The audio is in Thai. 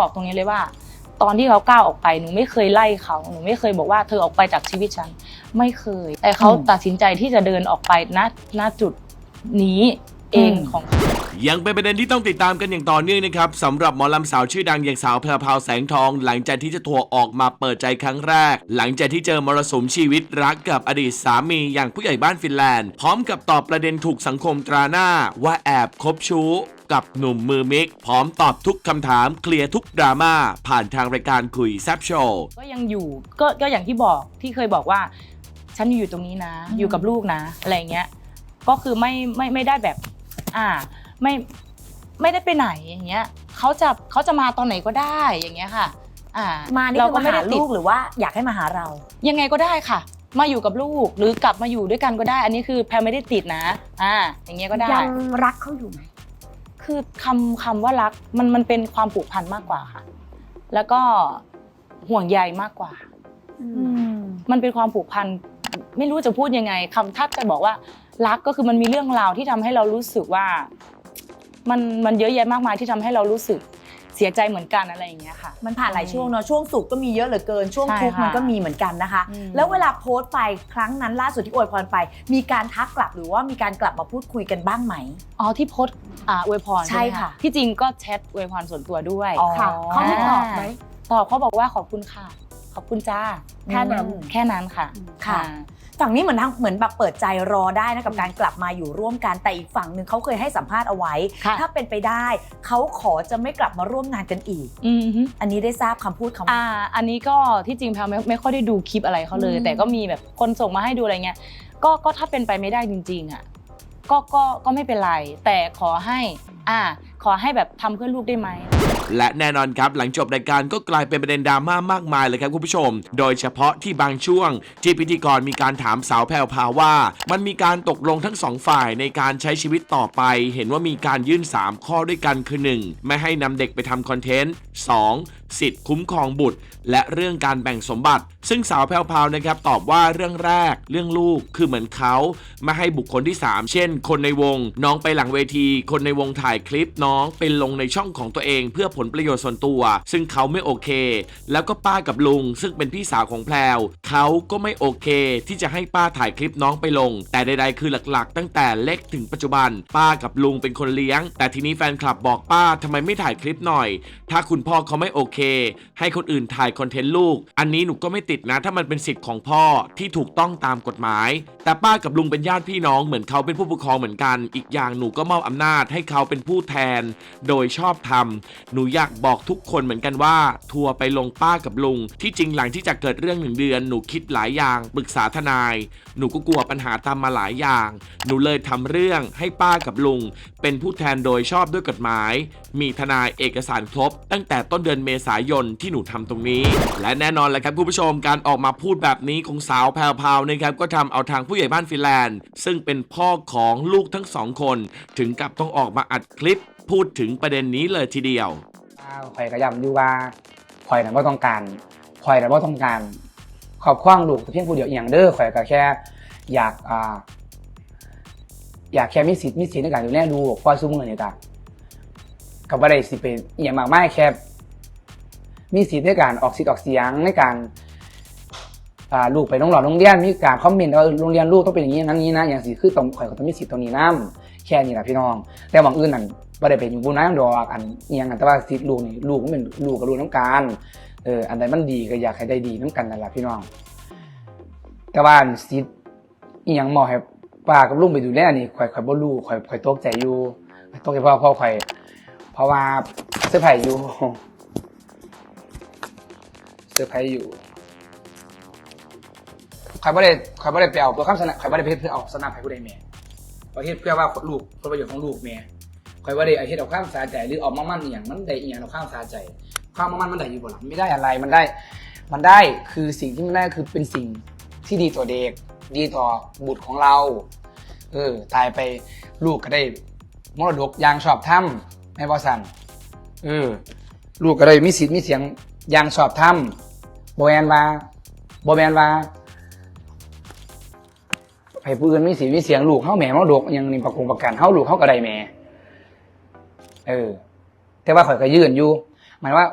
บอกตรงนี้เลยว่า ตอนที่เขาก้าวออกไปหนูไม่เคยไล่เขาหนูไม่เคยบอกว่าเธอออกไปจากชีวิตฉันไม่เคย แต่เขาอืมตัดสินใจที่จะเดินออกไปณณจุดนี้ เองอืมของเขายังเป็นประเด็นที่ต้องติดตามกันอย่างต่อเนื่องนะครับสำหรับหมอลำสาวชื่อดังอย่างสาวแพรวพราวแสงทอง หลังจากที่เจะทัวร์ออกมาเปิดใจครั้งแรก หลังจากที่เจอมรสุมชีวิตรักกับอดีตสามีอย่างผู้ใหญ่บ้านฟินแลนด์ พร้อมกับตอบประเด็นถูกสังคมตราหน้าว่าแอบคบชู้ กับหนุ่มมือมิก พร้อมตอบทุกคำถามเคลียร์ทุกดราม่าผ่านทางรายการคุยแซบโชว์ ก็ยังอยู่ก็ก็อย่างที่บอกที่เคยบอกว่า ฉันอยู่ตรงนี้นะอืมอยู่กับลูกนะ อะไรเงี้ยก็คือไม่ไม่ไม่ได้แบบ อ่าไม่ไม่ได้ไปไหนอย่างเงี้ยเขาจะเขาจะมาตอนไหนก็ได้อย่างเงี้ยค่ะ อ่ามานี่เราคือก็มาไม่หาได้ติลูดกหรือว่าอยากให้มาหาเรา ยังไงก็ได้ค่ะ มาอยู่กับลูกหรือกลับมาอยู่ด้วยกันก็ได้ อันนี้คือแพรไม่ได้ติดนะ อ่า อย่างเงี้ยก็ได้ยังรักเขาอยู่ไหมคือคำคำว่ารักมันมันเป็นความผูกพันมากกว่าค่ะ แล้วก็ห่วงใยมากกว่ามันเป็นความผูกพันไม่รู้จะพูดยังไงคำถ้าจะบอกว่า รักก็คือมันมีเรื่องราวที่ทำให้เรารู้สึกว่า มันมันเยอะแยะมากมายที่ทำให้เรารู้สึกเสียใจเหมือนกันอะไรอย่างเงี้ยค่ะ มันผ่านหลายช่วงเนาะช่วงสุขก็มีเยอะเหลือเกินช่วงใช่ทุกข์ค่ะมันก็มีเหมือนกันนะคะอืมแล้วเวลาโพสต์ไปครั้งนั้นล่าสุดที่อวยพรไป มีการทักกลับหรือว่ามีการกลับมาพูดคุยกันบ้างไหมอ๋อที่โพสต์อ่าอวยพรใช่ไหมค่ะ ที่จริงก็แชทอวยพรส่วนตัวด้วยอ๋อค่ะเขาได้ตอบไหมตอบเขาบอกว่าขอบคุณค่ะ ขอบคุณจ้าแค่นั้นอืมแค่นั้นค่ะค่ะ ฝั่งนี้เหมือนทางเหมือนแบบเปิดใจรอได้นะกับการกลับมาอยู่ร่วมกันแต่อีกฝั่งหนึ่งเขาเคยให้สัมภาษณ์เอาไว้ ค่ะถ้าเป็นไปได้เขาขอจะไม่กลับมาร่วมงานกันอีก อืมฮึอันนี้ได้ทราบคำพูดเขาไหม อ่าอันนี้ก็ที่จริงแพลไม่ไม่ค่อยได้ดูคลิปอะไรเขาเลย อืม แต่ก็มีแบบคนส่งมาให้ดูอะไรเงี้ยก็ก็ถ้าเป็นไปไม่ได้จริง ๆอะก็ก็ก็ไม่เป็นไร แต่ขอให้ อ่า ขอให้แบบทำเพื่อลูกได้ไหม และแน่นอนครับหลังจบรายการก็กลายเป็นประเด็นดราม่ามากมายเลยครับคุณผู้ชม โดยเฉพาะที่บางช่วง ที่พิธีกรมีการถามสาวแพรวพาว่า มันมีการตกลงทั้งสองฝ่ายในการใช้ชีวิตต่อไป เห็นว่ามีการยื่น 3 ข้อด้วยกันคือ 1. ไม่ให้นำเด็กไปทำคอนเทนต์ 2. สิทธิ์คุ้มครองบุตร และเรื่องการแบ่งสมบัติ ซึ่งสาวแพรวพาวนะครับตอบว่าเรื่องแรก เรื่องลูกคือเหมือนเขาไม่ให้บุคคลที่ 3 เช่น คนในวง น้องไปหลังเวที คนในวงถ่ายคลิปน้องเป็นลงในช่องของตัวเองเพื่อผลประโยชน์ส่วนตัว ซึ่งเขาไม่โอเค แล้วก็ป้ากับลุง ซึ่งเป็นพี่สาวของแพรวเขาก็ไม่โอเค ที่จะให้ป้าถ่ายคลิปน้องไปลง แต่ใดๆคือหลักๆ ตั้งแต่เล็กถึงปัจจุบัน ป้ากับลุงเป็นคนเลี้ยง แต่ทีนี้แฟนคลับบอกป้าทำไมไม่ถ่ายคลิปหน่อย ถ้าคุณพ่อเขาไม่โอเค ให้คนอื่นถ่ายคอนเทนต์ลูก อันนี้หนูก็ไม่ติดนะ ถ้ามันเป็นสิทธิ์ของพ่อที่ถูกต้องตามกฎหมาย แต่ป้ากับลุงเป็นญาติพี่น้องเหมือนเขาเป็นผู้ปกครองเหมือนกัน อีกอย่างหนูก็มอบอำนาจให้เขาเป็นผู้แทน โดยชอบทำหนูอยากบอกทุกคนเหมือนกันว่า ทัวร์ไปลงป้ากับลุง ที่จริงหลังที่จะเกิดเรื่องหนึ่งเดือน หนูคิดหลายอย่างปรึกษาทนาย หนูก็กลัวปัญหาตามมาหลายอย่าง หนูเลยทำเรื่องให้ป้ากับลุง เป็นผู้แทนโดยชอบด้วยกฎหมาย มีทนายเอกสารครบ ตั้งแต่ต้นเดือนเมษายนที่หนูทำตรงนี้ และแน่นอนแหละครับคุณผู้ชมการออกมาพูดแบบนี้ของสาวแพรวพาวนะครับก็ทำเอาทางผู้ใหญ่บ้านฟินแลนด์ ซึ่งเป็นพ่อของลูกทั้งสองคน ถึงกับต้องออกมาอัดคลิปพูดถึงประเด็นนี้เลยทีเดียว อ้าวข่อยก็ย้ำอยู่ว่าข่อยน่ะบ่ต้องการข่อยน่ะบ่ต้องการขอบคว้างลูกแต่เพียงผู้เดียวอหย่างเด้อข่อยก็แค่ อยากอ่าอยากแค่มีสิทธิ์มีสิทธิ์ในการดูแลลูกเพราซุมื้อนี่ก็ก็บ่ได้สิเป็นอหย่างมากมายแค่มีสิทธิ์ในการออกสิทธิ์ออกเสียงในการอ่าลูกไปโรงเรียนโรงเรียนมีการคอมเมนต์ว่าเออโรงเรียนลูกต้องเป็นอย่างนี้อย่างนั้นนี้นะอย่างสิคือต้องข่อยก็ต้องมีสิทธิ์ตรงนี้นํแค่นี้แหละพี่น้อง แต่บางอื่นนั่น บ่ได้เป็นอยู่บุญน้ำดอกอันเอียงกันแต่ว่าสิทธิ์ลูกนี่ลูกมันเป็นลูกกับลูกน้ำกันเอออันใดมันดีก็อยากให้ได้ดีน้ำกันนั่นแหละพี่น้อง แต่ว่าสิทธิ์เอียังหมอให้ป้ากับลุงไปดูแลนี่ข่อยข่อยบ่รู้ข่อยข่อยตกใจอยู่ตกใจเพราะเพราะข่อยเพราะว่าเสื้อร์ไผ่อยู่เสื้อร์ไผ่อยู่ข่อยบ่ได้ข่อยบ่ได้ไปเอาเพื่อคำสนับข่อยบ่ได้ไปเพื่อเอาสนับให้ผู้ใดแม่ประเทศเพื่อว่าลูกผลประโยชน์ของลูกแม่ คอยว่าได้ไอเฮ็ดเอาข้ามสาใจหรือเอามามั่นอย่างมันได้อย่างเอาข้ามสาใจข้ามมั่นมันได้อยู่บ่ล่ะไม่ได้อะไรมันได้ มันได้คือสิ่งที่มันได้คือเป็นสิ่งที่ดีต่อเด็ก ดีต่อบุตรของเรา เออตายไปลูกก็ได้มรดกอย่างชอบธรรมแม่บอสันเออลูกก็ได้มีสิทธิ์มีเสียงอย่างชอบธรรมบแมนว่าบแมนว่าให้ผู้อื่นมีสีมีเสียงลูกเข้าแหม่มาดกอยังนี่ประกงประกันเข้าลูกเข้าก็ได้แหม่ เออ แต่ว่าข่อยก็ยื่นอยู่หมายว่า